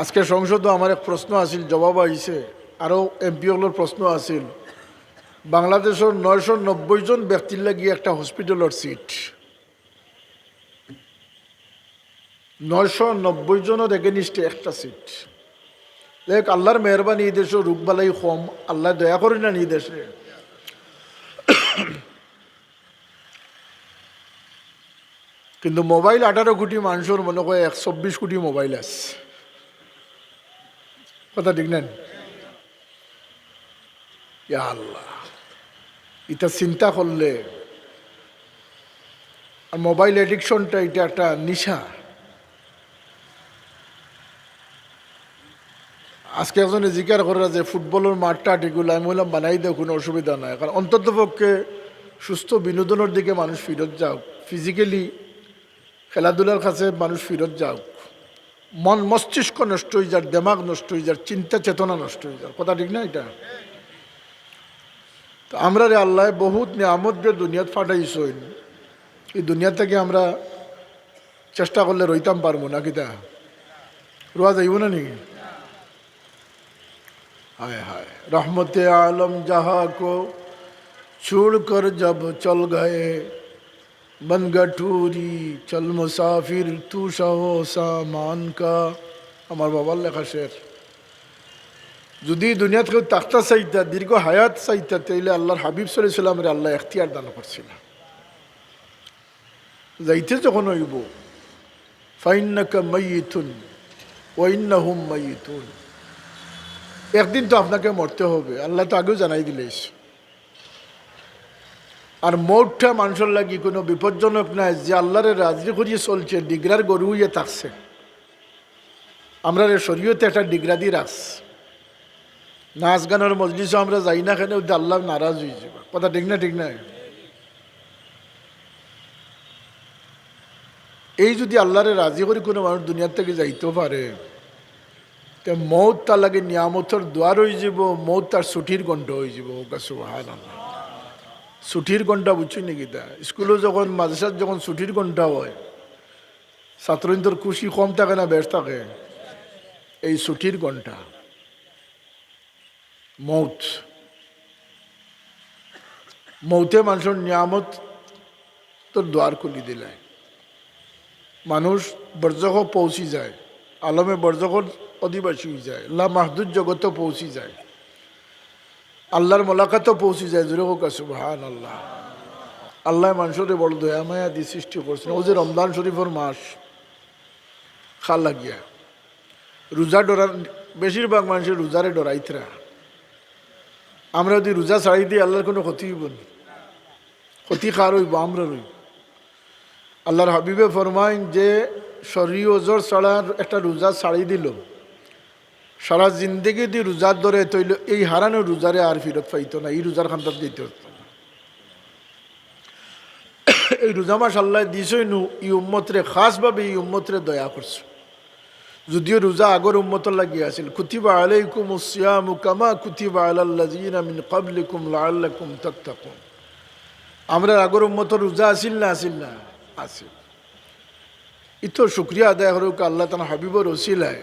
আজকে সংসদও আমার এক প্রশ্ন আছিল, জবাব আইছে। আরও এমপিওগুলোর প্রশ্ন আছিল, বাংলাদেশের নয়শো নব্বই জন ব্যক্তির লাগি একটা হসপিটালের সিট নয়শো নব্বই জনের এগেনিস্টে একটা সিট দেখ, আল্লাহর মেহরবানি এই দেশে রোগবালাই কম, আল্লাহ দয়া করি না এই দেশে। কিন্তু মোবাইল আঠারো কোটি মানুষের মনে হয় এক চব্বিশ কোটি মোবাইল আছে। কথা ঠিক নেন আল্লাহ। এটা চিন্তা করলে আর মোবাইল এডিকশনটা এটা একটা নিশা। আজকে একজনে জিজ্ঞাসা করে যে ফুটবলের মাঠটা এগুলো আমি বললাম, বানাই দেও কোনো অসুবিধা নাই। কারণ অন্তত পক্ষে সুস্থ বিনোদনের দিকে মানুষ ফিরত যাও ফিজিক্যালি খেলাধুলার কাছে মানুষ ফিরত যাও মন মস্তিষ্ক নষ্ট হয়ে যার, দেমাগ নষ্ট হয়ে যার, চিন্তা চেতনা নষ্ট হয়ে যার। কথা ঠিক না এটা? তো আমরা রে আল্লাহ বহুত নিয়ামত বে দুনিয়াত ফাটাইছ এই দুনিয়া থেকে আমরা চেষ্টা করলে রইতাম পারব না কিতা রোয়া যাইব না নাকি? হায় হায়। রহমতে আলম যাহা কো ছুড় কর যাব চল গায়ে। বন গঠুরি চল মুসাফির তু সামান কা। আমার বাবার লেখা শের যদি দুনিয়াত কেউ তাক্তা চাইতা, দীর্ঘ হায়াত সাইতা তাইলে আল্লাহর হাবিব সাল্লাম রে আল্লাহ এখতিয়ার দান করছিল। যাইতে যখন হইব, ফাইন্নাকা মাইতুন মাই মাইতুন। একদিন তো আপনাকে মরতে হবে, আল্লাহ তো আগেও জানাই দিলেছে আর মৌটটা মানুষের লাগি কোনো বিপজ্জনক নাই, যে আল্লাহরে রাজি করিয়ে চলছে, ডিগ্রার গরু ইয়ে থাকছে। আমরা শরীয়তে একটা ডিগ্রা দিয়ে রাখছি নাচ গানের মজলিসও আমরা যাই না কেন আল্লাহ নারাজ হয়ে যাব। কথা ঠিক না ঠিক না? এই যদি আল্লাহরে রাজি করে, কোনো মানুষ দুনিয়ার থেকে যাইতেও পারে। তে মৌত তার লাগে নিয়ামতর দ্বার হয়ে যাব, মৌত তার ছুটির গণ্ড হয়ে যাব। ওকে সুহান ছুটির ঘণ্টা বুঝছি নাকি তা? স্কুলে যখন মাদ্রাসার যখন ছুটির ঘণ্টা হয় ছাত্রদের খুশি কম থাকে না বেশ থাকে? এই ছুটির ঘণ্টা মৌত। মৌতে মানুষের নিয়ামত তোর দ্বার খুলি দিলায় মানুষ বর্জক পৌঁছি যায়। আলমে বর্জকর অধিবাসী হয়ে যায়। লা মাহদুদ জগতে পৌঁছি যায়। আল্লাহর মোলাকাতও পৌঁছি যায়। জুড়ে হোক সুবহান আল্লাহ আল্লাহ মানুষরে বড় দয়া মায়া দিয়ে সৃষ্টি করছেন। ও যে রমজান শরীফের মাস, খাল লাগিয়া। রোজা ডরার, বেশিরভাগ মানুষের রোজারে ডরাইতরা। আমরা যদি রোজা ছাড়ি দিই, আল্লাহর কোনো ক্ষতি হইব না। ক্ষতি খার হইব? আমরা রইব। আল্লাহর হাবিবে ফরমাইন যে শরীর ওজোর ছাড়ার একটা রোজা ছাড়ি দিল। সারা জিন্দগি দিয়ে রোজার ধরে তৈল এই হারানো রোজারে আর ফিরত পাইতো না, এই রোজার খান্তার দিতে হতো এই রোজা মাস আল্লাহ দিছই নু, ই উম্মতরে, খাসভাবে এই উম্মতরে দয়া করছে। যদিও রোজা আগর উম্মতর লাগিয়ে আছিল, কুতিবা আলাইকুম সিয়ামু কামা কুতিবা আলাল্লাযিনা মিন ক্বাবলিকুম লাআল্লাকুম তাত্তাকুন। আমরা আগর উম্মতর রোজা আসিল না আসিল না? আসিল ইতো শুক্রিয়া আদায় করুক, আল্লাহ তার হাবিবর ওসিলায়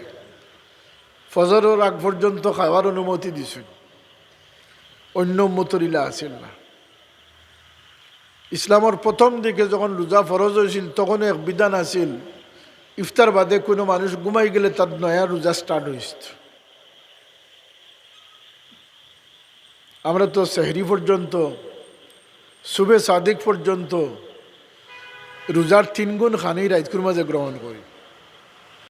ফজরের আগ পর্যন্ত খাওয়ার অনুমতি দিছেন। অন্য উম্মতরিলা আসিল না। ইসলামের প্রথম দিকে যখন রোজা ফরজ হয়েছিল, তখন এক বিধান আছিল, ইফতার বাদে কোনো মানুষ ঘুমাই গেলে তার নয়া রোজা স্টার্ট হয়েছিল আমরা তো সেহরি পর্যন্ত শুভে সাদিক পর্যন্ত রোজার তিন গুণ খানি রাইতকুর মাঝে গ্রহণ করি।